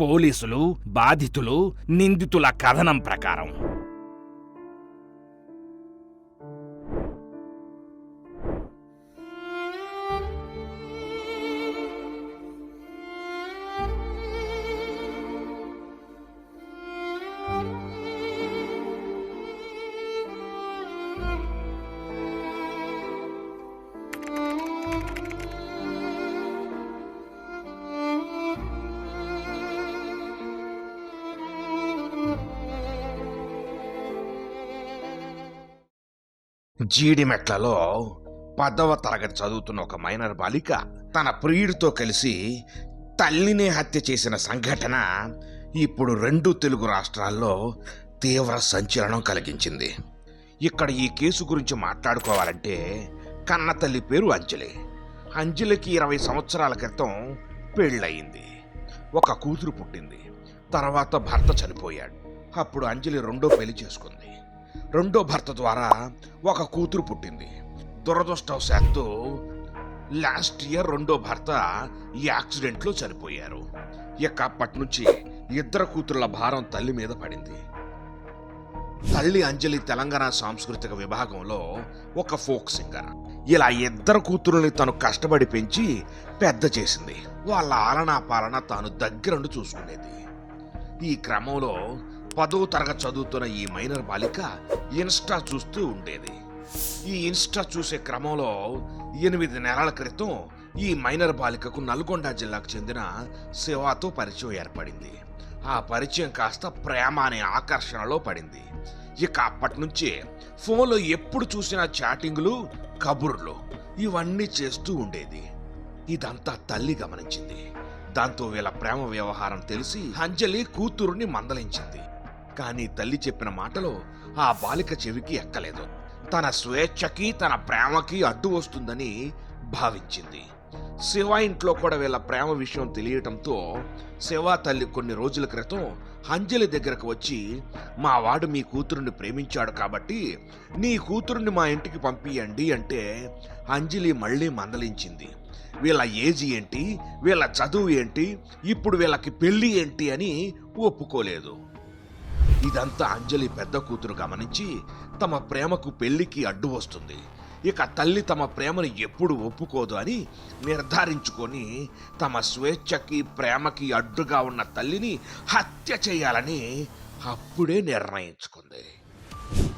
పోలీసులు బాధితులు నిందితుల కథనం ప్రకారం. జీడిమెట్లలో పదవ తరగతి చదువుతున్న ఒక మైనర్ బాలిక తన ప్రియుడితో కలిసి తల్లిని హత్య చేసిన సంఘటన ఇప్పుడు రెండు తెలుగు రాష్ట్రాల్లో తీవ్ర సంచలనం కలిగించింది. ఇక్కడ ఈ కేసు గురించి మాట్లాడుకోవాలంటే కన్న తల్లి పేరు అంజలి. అంజలికి ఇరవై సంవత్సరాల క్రితం పెళ్ళయింది. ఒక కూతురు పుట్టింది. తర్వాత భర్త చనిపోయాడు. అప్పుడు అంజలి రెండో పెళ్ళి చేసుకుంది. రెండో భర్త ద్వారా ఒక కూతురు పుట్టింది. దురదృష్టవశాత్తు లాస్ట్ ఇయర్ రెండో భర్త ఈ యాక్సిడెంట్లో చనిపోయారు. ఇక అప్పటి నుంచి ఇద్దరు కూతుర్ల భారం తల్లి మీద పడింది. తల్లి అంజలి తెలంగాణ సాంస్కృతిక విభాగంలో ఒక ఫోక్ సింగర్. ఇలా ఇద్దరు కూతురుని తను కష్టపడి పెంచి పెద్ద చేసింది. వాళ్ళ ఆలనా పాలన తాను దగ్గరుండి చూసుకునేది. ఈ క్రమంలో పదో తరగతి చదువుతున్న ఈ మైనర్ బాలిక ఇన్స్టా చూస్తూ ఉండేది. ఈ ఇన్స్టా చూసే క్రమంలో ఎనిమిది నెలల క్రితం ఈ మైనర్ బాలికకు నల్గొండ జిల్లాకు చెందిన శివాతో పరిచయం ఏర్పడింది. ఆ పరిచయం కాస్త ప్రేమ అనే ఆకర్షణలో పడింది. ఇక అప్పటి నుంచే ఫోన్లో ఎప్పుడు చూసినా చాటింగ్లు కబుర్లు ఇవన్నీ చేస్తూ ఉండేది. ఇదంతా తల్లి గమనించింది. దాంతో వీళ్ళ ప్రేమ వ్యవహారం తెలిసి అంజలి కూతురుని మందలించింది. కానీ తల్లి చెప్పిన మాటలో ఆ బాలిక చెవికి ఎక్కలేదు. తన స్వేచ్ఛకి తన ప్రేమకి అడ్డు వస్తుందని భావించింది. శివ ఇంట్లో కూడా వీళ్ళ ప్రేమ విషయం తెలియటంతో శివ తల్లి కొన్ని రోజుల క్రితం అంజలి దగ్గరకు వచ్చి మా వాడు మీ కూతురుని ప్రేమించాడు కాబట్టి నీ కూతురుని మా ఇంటికి పంపియండి అంటే అంజలి మళ్ళీ మందలించింది. వీళ్ళ ఏజ్ ఏంటి? వీళ్ళ చదువు ఏంటి? ఇప్పుడు వీళ్ళకి పెళ్ళి ఏంటి? అని ఒప్పుకోలేదు. ఇదంతా అంజలి పెద్ద కూతురు గమనించి తమ ప్రేమకు పెళ్ళికి అడ్డు వస్తుంది. ఇక తల్లి తమ ప్రేమను ఎప్పుడు ఒప్పుకోదు అని నిర్ధారించుకొని తమ స్వేచ్ఛకి ప్రేమకి అడ్డుగా ఉన్న తల్లిని హత్య చేయాలని అప్పుడే నిర్ణయించుకుంది.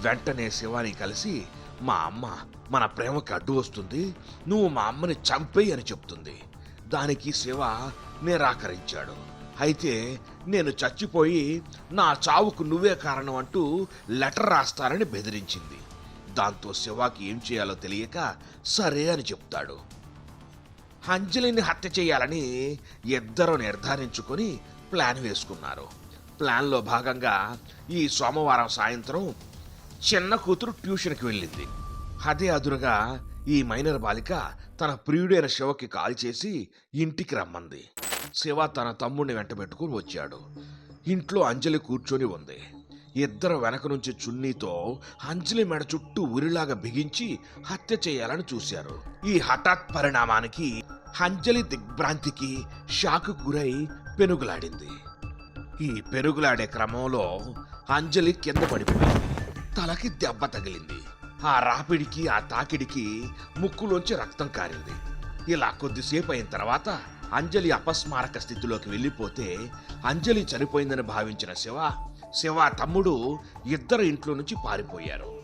వెంటనే శివాని కలిసి మా అమ్మ మన ప్రేమకి అడ్డు వస్తుంది. నువ్వు మా అమ్మని చంపేయి అని చెప్తుంది. దానికి శివ నిరాకరించాడు. అయితే నేను చచ్చిపోయి నా చావుకు నువ్వే కారణం అంటూ లెటర్ రాస్తానని బెదిరించింది. దాంతో శివాకి ఏం చేయాలో తెలియక సరే అని చెప్తాడు. అంజలిని హత్య చేయాలని ఇద్దరు నిర్ధారించుకొని ప్లాన్ వేసుకున్నారు. ప్లాన్లో భాగంగా ఈ సోమవారం సాయంత్రం చిన్న కూతురు ట్యూషన్కి వెళ్ళింది. అదే అదురుగా ఈ మైనర్ బాలిక తన ప్రియుడైన శివకి కాల్ చేసి ఇంటికి రమ్మంది. శివ తన తమ్ముడిని వెంట పెట్టుకుని వచ్చాడు. ఇంట్లో అంజలి కూర్చొని ఉంది. ఇద్దరు వెనక నుంచి చున్నీతో అంజలి మెడ చుట్టూ ఉరిలాగా బిగించి హత్య చేయాలని చూశారు. ఈ హఠాత్ పరిణామానికి అంజలి దిగ్భ్రాంతికి షాకు గురై పెనుగులాడింది. ఈ పెరుగులాడే క్రమంలో అంజలి కింద పడిపోయింది. తలకి దెబ్బ తగిలింది. ఆ రాపిడికి ఆ తాకిడికి ముక్కులోంచి రక్తం కారింది. ఇలా కొద్దిసేపు అయిన తర్వాత అంజలి అపస్మారక స్థితిలోకి వెళ్ళిపోతే అంజలి చనిపోయిందని భావించిన శివ శివ తమ్ముడు ఇద్దరు ఇంట్లో నుంచి పారిపోయారు.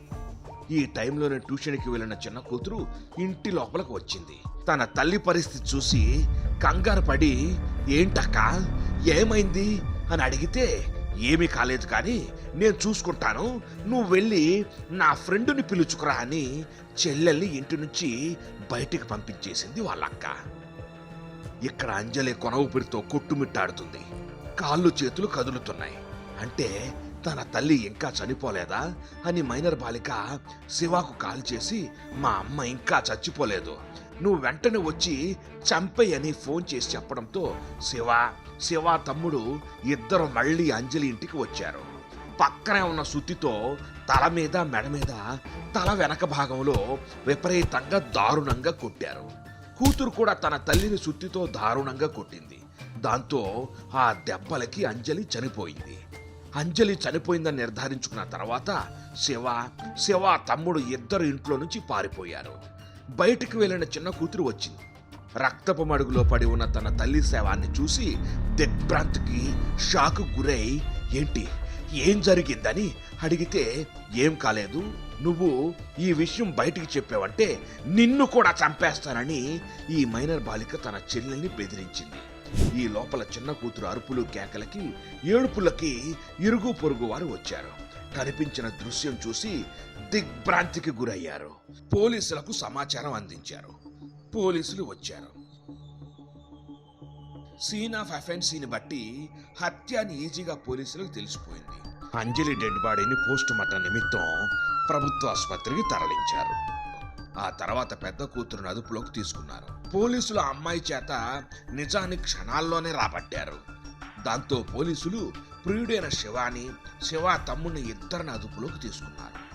ఈ టైంలోనే ట్యూషన్కి వెళ్ళిన చిన్న కూతురు ఇంటి లోపలికి వచ్చింది. తన తల్లి పరిస్థితి చూసి కంగారు పడి ఏంటక్క ఏమైంది? అని అడిగితే ఏమీ కాలేదు కానీ నేను చూసుకుంటాను. నువ్వు వెళ్ళి నా ఫ్రెండుని పిలుచుకురా అని చెల్లెల్ని ఇంటి నుంచి బయటికి పంపించేసింది వాళ్ళక్క. ఇక్కడ అంజలి కొన ఊపిరితో కొట్టుమిట్టాడుతుంది. కాళ్ళు చేతులు కదులుతున్నాయి. అంటే తన తల్లి ఇంకా చనిపోలేదా అని మైనర్ బాలిక శివాకు కాల్ చేసి మా అమ్మ ఇంకా చచ్చిపోలేదు. నువ్వు వెంటనే వచ్చి చంపేయని ఫోన్ చేసి చెప్పడంతో శివ శివ తమ్ముడు ఇద్దరు మళ్ళీ అంజలి ఇంటికి వచ్చారు. పక్కనే ఉన్న సుత్తితో తల మీద మెడ మీద తల వెనక భాగంలో విపరీతంగా దారుణంగా కొట్టారు. కూతురు కూడా తన తల్లిని సుత్తితో దారుణంగా కొట్టింది. దాంతో ఆ దెబ్బలకి అంజలి చనిపోయింది. అంజలి చనిపోయిందని నిర్ధారించుకున్న తర్వాత శివ శివ తమ్ముడు ఇద్దరు ఇంట్లో నుంచి పారిపోయారు. బయటికి వెళ్ళిన చిన్న కూతురు వచ్చింది. రక్తపు మడుగులో పడి ఉన్న తన తల్లి శవాన్ని చూసి దిగ్భ్రాంతికి షాకు గురై ఏంటి? ఏం జరిగిందని? అడిగితే ఏం కాలేదు. నువ్వు ఈ విషయం బయటికి చెప్పావంటే నిన్ను కూడా చంపేస్తానని ఈ మైనర్ బాలిక తన చెల్లెల్ని బెదిరించింది. ఈ లోపల చిన్న కూతురు అరుపులు కేకలకి ఏడుపులకి ఇరుగు పొరుగు వారు వచ్చారు. కనిపించిన దృశ్యం చూసి దిగ్భ్రాంతికి గురయ్యారు. పోలీసులకు సమాచారం అందించారు. పోలీసులు వచ్చారు. సీన్ ఆఫ్ అఫెన్సీని బట్టి హత్య అని ఈజీగా పోలీసులకు తెలిసిపోయింది. అంజలి డెడ్ బాడీని పోస్ట్ మార్టం నిమిత్తం ప్రభుత్వ ఆసుపత్రికి తరలించారు. ఆ తర్వాత పెద్ద కూతురుని అదుపులోకి తీసుకున్నారు. పోలీసులు అమ్మాయి చేత నిజాన్ని క్షణాల్లోనే రాబట్టారు. దాంతో పోలీసులు ప్రియుడైన శివాని శివ తమ్ముని ఇద్దరిని అదుపులోకి తీసుకున్నారు.